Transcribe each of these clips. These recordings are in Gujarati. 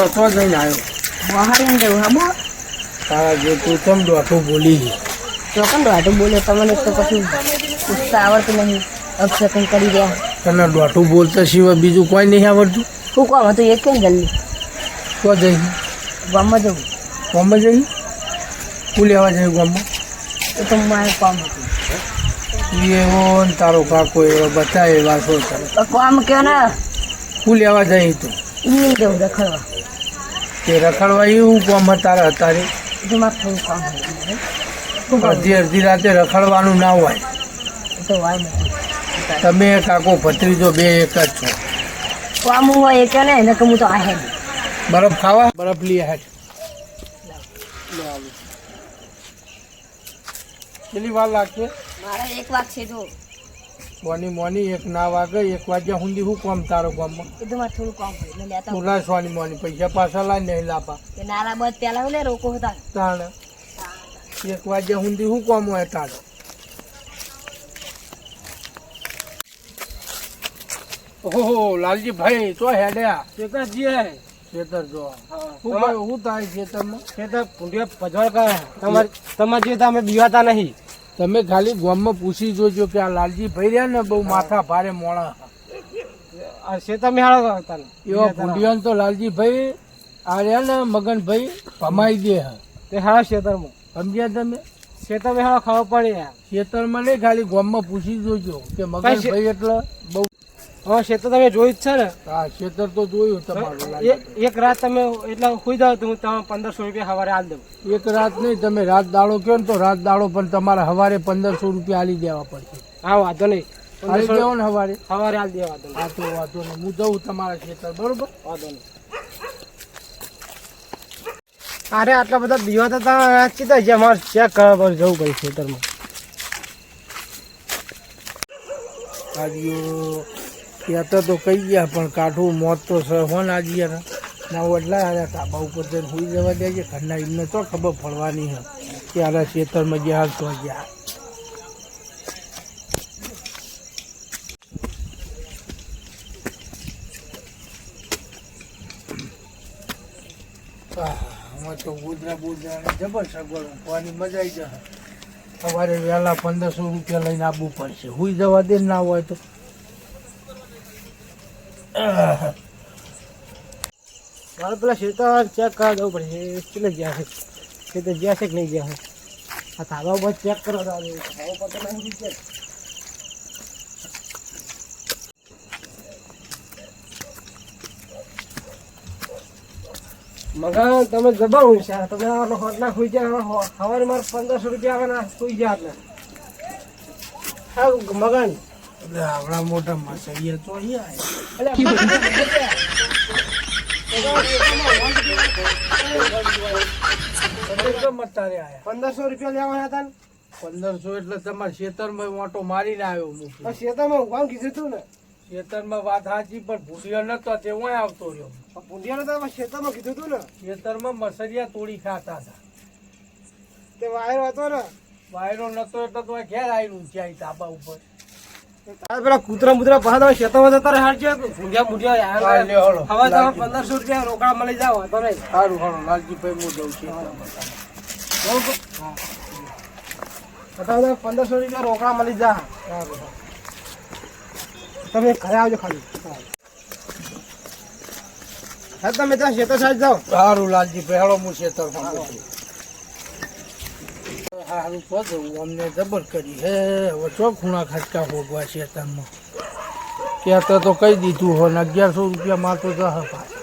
તો તો જઈને આવ્યો. બહાર જવું હા બો તારા જો તું ચમ દોઠું બોલી ચોકન દોઢું બોલે? તમને તો કશું પૂછતા આવડતું નહીં. અપશકન કરી રહ્યા. તને દોઠું બોલતા સિવાય બીજું કોઈ નહીં આવડતું? શું કહો હતું? એ કેમ જલ્દી? તો જઈ ગામમાં જવું. ગામમાં જઈ હું લેવા જઈ ગામમાં? એ તો મારે કામ હતું. એવો ને તારો કાકો એવો બધા એવા શું તો કામ કયો ને? હું લેવા જઈ તું. ઈ જવું રખડવા. તે રખડવા એવું કોમ તારે અત્યારે. કામ અડધી અડધી રાતે રખડવાનું ના હોય. તમે કાકો ભત્રીજો બે એક જ છો. કામ હોય એક ને એને કે હું તો આહે બરફ ખાવા? બરફ લઈ હેઠ કેટલી વાર લાગશે? મારે એક વાત છે જો. મોની મોની એક ના વાગે એક વાગ્યા સુધી હું કોમ તારો ગામમાં? એ તો મારે થોડું કોમ હોય લેતા હું મોની પૈસા પાછા લાય નહીં લાપા. નાલા બધ પેલા હું રોકો હતા. તાણે. એક વાગ્યા સુધી હું કોમ હોય તારે? ઓહો લાલજી ભાઈ તો હેડ્યા. ખેતરજી ખેતર જો. હું ભાઈ હું થાય? ખેતરમાં ખેતર પૂંઢિયા પજવળ કરે. તમારે તમારે જે અમે બીવાતા નહીં. તમે ખાલી ગામમાં પૂછી જોજો કે આ લાલજી ભાઈ રહ્યા ને બહુ માથા ભારે મોણા. એવા ભૂંડિયાને તો લાલજી ભાઈ આ રહ્યા ને મગનભાઈ ભમાઈ દે. હે તે હાળો ખેતરમાં સમજ્યા તમે? હાળો ખબર પડે યાર. ખેતરમાં નહીં ખાલી ગામમાં પૂછી જોજો કે મગનભાઈ એટલે બહુ હવે ખેતર તમે જોયું જ છે ને? હા ખેતર તો જોયું તમારું એક રાત તમે એટલા સુઈ જાવ તો હું તમે પંદરસો રૂપિયા સવારે આલી દઉં. એક રાત નહીં તમે રાત દાડો કહો ને તો રાત દાડો પણ તમારે સવારે પંદરસો રૂપિયા આલી દેવા પડશે. હા વાંધો નહીં. આલી દેવો ને સવારે સવારે આલી દેવા વાંધો નહીં તો વાંધો નહીં. હું જઉં તમારા ખેતર બરોબર? વાંધો નહીં. અરે આટલા બધા બીવાતા હતા ચીતા છે અમારે ચેક કરવા પર જવું પડે ખેતરમાં આજ્યો કહેતા તો કહી ગયા, પણ કાઠું મોત તો સહન આજી ગયા ના વડલા હારે ધાબા ઉપર જઈને સુઈ જવા દે છે. ઘરના એમને તો ખબર પડવાની હે ત્યારે ખેતરમાં ગયા તો ગયા. આમાં જબર સગવડ ઊંઘવાની મજા આવી જશે સવારે વહેલા પંદરસો રૂપિયા લઈને આવવું પડશે. હુઈ જવા દે ના હોય તો મારે પેલા ખેતર ચેક કરવા જવું પડશે કેટલે ગયા છે? ખેતર ગયા છે કે નહીં ગયા છે? આ ધાબા ઉપર ચેક કરવા જવા દેવું છે. ધાબા ઉપર તો નહીં ચેક મગા તમે જબર હોશિયાર તમે આનો હોટલા સુઈ જાય સવારે મારે પંદરસો રૂપિયા ના સુઈ હા મગન. એટલે આવડા મોટા મસૈયા તો અહીંયા. પંદરસો રૂપિયા લેવાના હતા ને? પંદરસો એટલે તમારે ખેતરમાં ઓટો મારીને આવ્યો હું ખેતરમાં કામ કીધું હતું ને? ખેતરમાં વાત સાચી પણ ભૂસ્યો નતો તે હું આવતો રહ્યો. આ નતો તો ખેતરમાં કીધું હતું ને? ખેતરમાં મસરિયા તોડી ખાતા હતા. તે વાયરો હતો ને? વાયરો નતો એટલે તો ઘેર આવીને ઊંચાઈ ધાબા ઉપર. પેલા કૂતરા મુતરા પાસે તમે ખેતરમાં જતા રહે હાડજો ભૂંડિયા ભૂંડિયા. હવે તમે પંદરસો રૂપિયા રોકડા મળી જાવ તમે સારું સારું લાલજીભાઈ હું જઉં છું. પંદરસો રૂપિયા રોકડા મળી જા. તમે ઘરે આવજો ખાલી. હા તમે ત્યાં ખેતર સાઈડ જાઓ. સારું લાલજીભાઈ હાલો હું ખેતર. સારું તો અમને જબર કરી. હે, હવે ચો ખૂણા ખટકા ભોગવા ખેતરમાં ત્યાં તો કહી દીધું હોય ને અગિયારસો રૂપિયા માં તો જશે ભાઈ.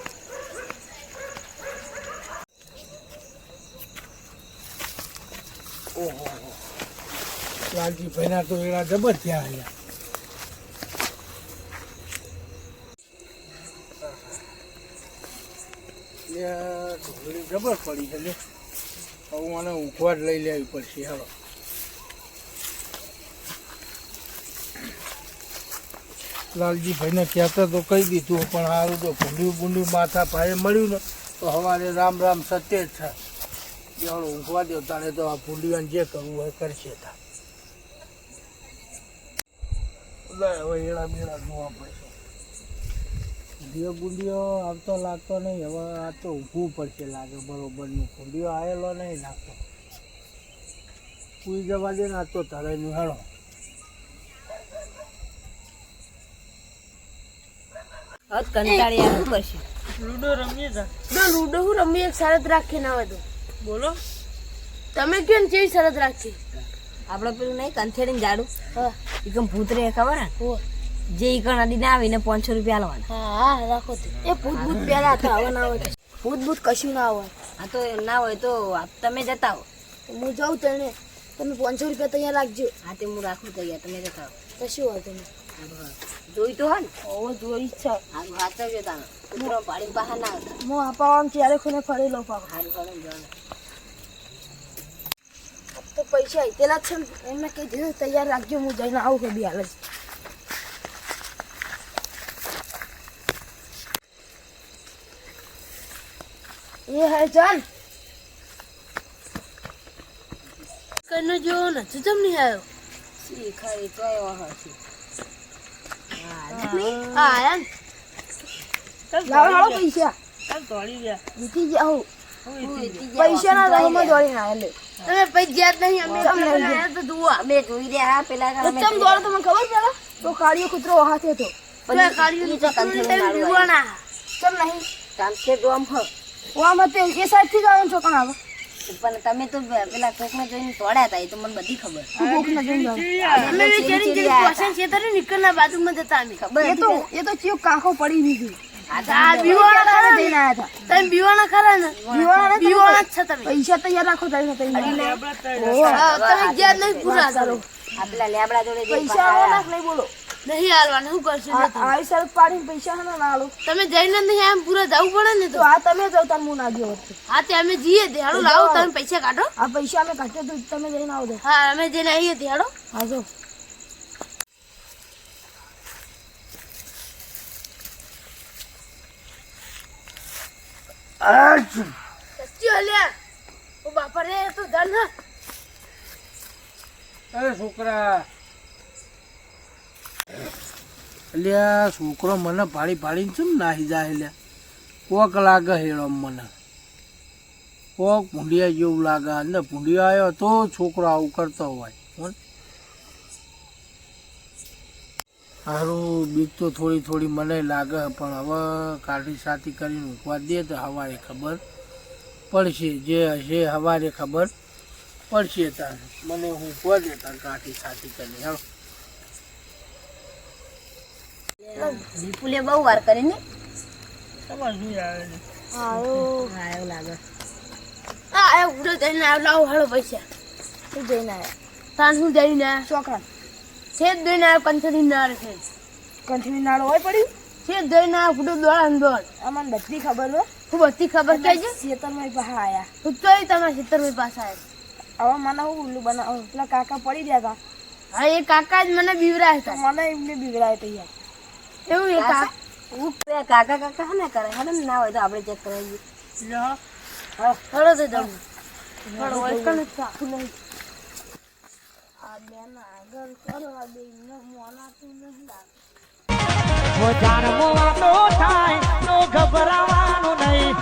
ઓહો લાલજીભાઈ ના તો એડા જબર થયા અહીંયા જબર પડી છે હવે મને ઊંઘવા જ લઈ લેવી પડશે હવે લાલજીભાઈને કહેતા તો કહી દીધું, પણ સારું તો ભૂંડ્યું બુંડ્યું માથા ભાઈ મળ્યું ને, તો સવારે રામ રામ સત્ય જ છે જેવડો ઊંઘવા દો, તારે તો આ ભૂંડિયાને જે કરવું હોય કરશે તા. હવે એડા બેડા જોવા પડશે. ભૂંડિયો ગુંડિયો આવતો લાગતો નહીં. હવે આ તો ઊભું પડશે લાગે બરોબરનું ગુંડિયો આવેલો નહીં લાગતો. પૂરી જવા દે ને આ તો તળેનું હેળો કંટાળી આવે કરશે લૂડો રમીએ ના લૂડો હું રમી શરત રાખી ના હોય તો. બોલો. તમે કેમ કેવી શરત રાખી? આપણે પેલું નહીં કંથેડીને જાડું હા. ભૂત રે ખબર હો. જે ઈકણ દીને આવીને પાંચસો રૂપિયા આલવાના. હા હા રાખો એ ભૂત ભૂત પહેલા હતા હવે ના હોય. ભૂત ભૂત કશું ના હોય. આ તો ના હોય તો તમે જતા હો. હું જાઉં તને. તમે પાંચસો રૂપિયા તૈયાર રાખજો. હા તે હું રાખું તૈયાર. તમે જતા હો. કશું હોય તમે જોઈ તો હોય ને. ઓ જોઈ છે. હારું વાંચવજો તાને કૂતરો પાડી બહાર ના આવતા. હું આપાવામાં ત્યારે ખોને ફરી લઉં પાછો? હારું ફરી જવાનું. તો પૈસા આઈતેલા જ છે એમને કહી દીધું તૈયાર રાખજો. હું જઈને આવું કે બી હાલ જ એ હે ચાલ કઈને જો નથી તમ નહીં આવ્યો શી ખરી તો એવો હશે હા ને. લાવો લાવો પૈસા. ચાલ દોડી ગયા જીતી જાઓ પૈસા પૈસા ના દવામાં દોડીને આયા લે. તમે પૈસા નહીં અમે આયા તો જુઓ અમે જોઈ રહ્યા પેલા તો ચમ દોડો તમને ખબર પેલા? તો કાળિયો કૂતરો હાથે હતો. કાળિયો તો હોય. ચમ નહીં? કાંતે તો આમ હ. ઓમ હતી એ સાઈડથી જ આવ્યો છો કણ આવે. પણ તમે તો પેલા કોકને જોઈને તોડ્યા હતા એ તો મને બધી ખબર. ભૂખ ન જોઈને આયા હતા. નીકળના બાજુમાં જતા અમે. ખબર એ તો? એ તો ચિયો કાકો પડી નીકળી છો પૈસા તૈયાર રાખો તમે જ્યાં નહીં પૂરા કરો આ પેલા લેબડા જોડે પૈસા બોલો. નહીં હાલવાના શું કરશો આવી શરત પાડીને પૈસા હે ના આલો તમે જઈને નહીં આમ પૂરા જવું પડે ને તો? આ તમે જાવ તાર હું ના ગયો વચ્ચે. હા તે અમે જઈએ દેહાડો લાવો તમે પૈસા કાઢો. આ પૈસા અમે કાઢે તો તમે જઈને આવો દે હા અમે જઈને આવીએ દેહાડો. હા જો બાપા રે તો ધન છોકરા અલ્યા, છોકરો મને પાડી પાડીને ચમ નાહી જાય લ્યા કોક લાગે હેડો મને. કોક ભૂંડિયા જેવું લાગે. અને ભૂંડિયા આવ્યો તો છોકરો આવું કરતો હોય. સારું બીક તો થોડી થોડી મને લાગે, પણ હવે કાઢી સાથી કરીને મૂકવા દે તો હવારે ખબર પડશે. જે હશે હવારે ખબર પડશે તાર. મને હું કહો દે તાર કાઢી સાથી કરીને. હેડો વિપુલે બહુ વાર કરી ને? શું આવે છે એવું લાગે. હા એ ઉડો જઈને આવ લાવો હાલો પૈસા. શું જઈને આયા તાન હું જઈને આયા છોકરા. છે જ દઈને આવ્યો કંથરી નાળ છે. કંઠની નાળો હોય પડ્યું છે જ દઈને આવ્યો ફૂટો દોડા ને દોડ. અમને બધી ખબર હોય? હું બધી ખબર કે છે? ખેતરમાં પાસે આયા. હું તોય તમારા ખેતરમાં પાસે આવ્યો હવે મને હું ઉલ્લુ બનાવ? પેલા કાકા પડી ગયા હતા. હા એ કાકા જ મને બીવરાય હતા. મને એમને બિગડાય તૈયાર. એવું એ કાકા? હું કાકા કાકા હે ને કરે? હેડો ને ના હોય તો આપણે ચેક કરાવીએ લો. હળો તો જવું હળો હોય કને આખું નહીં. આ બેન આગળ કરવા દે ને મોનાતું નહીં લાગે. જાણવો વાતો થાય તો ઘબરાવાનું નહીં.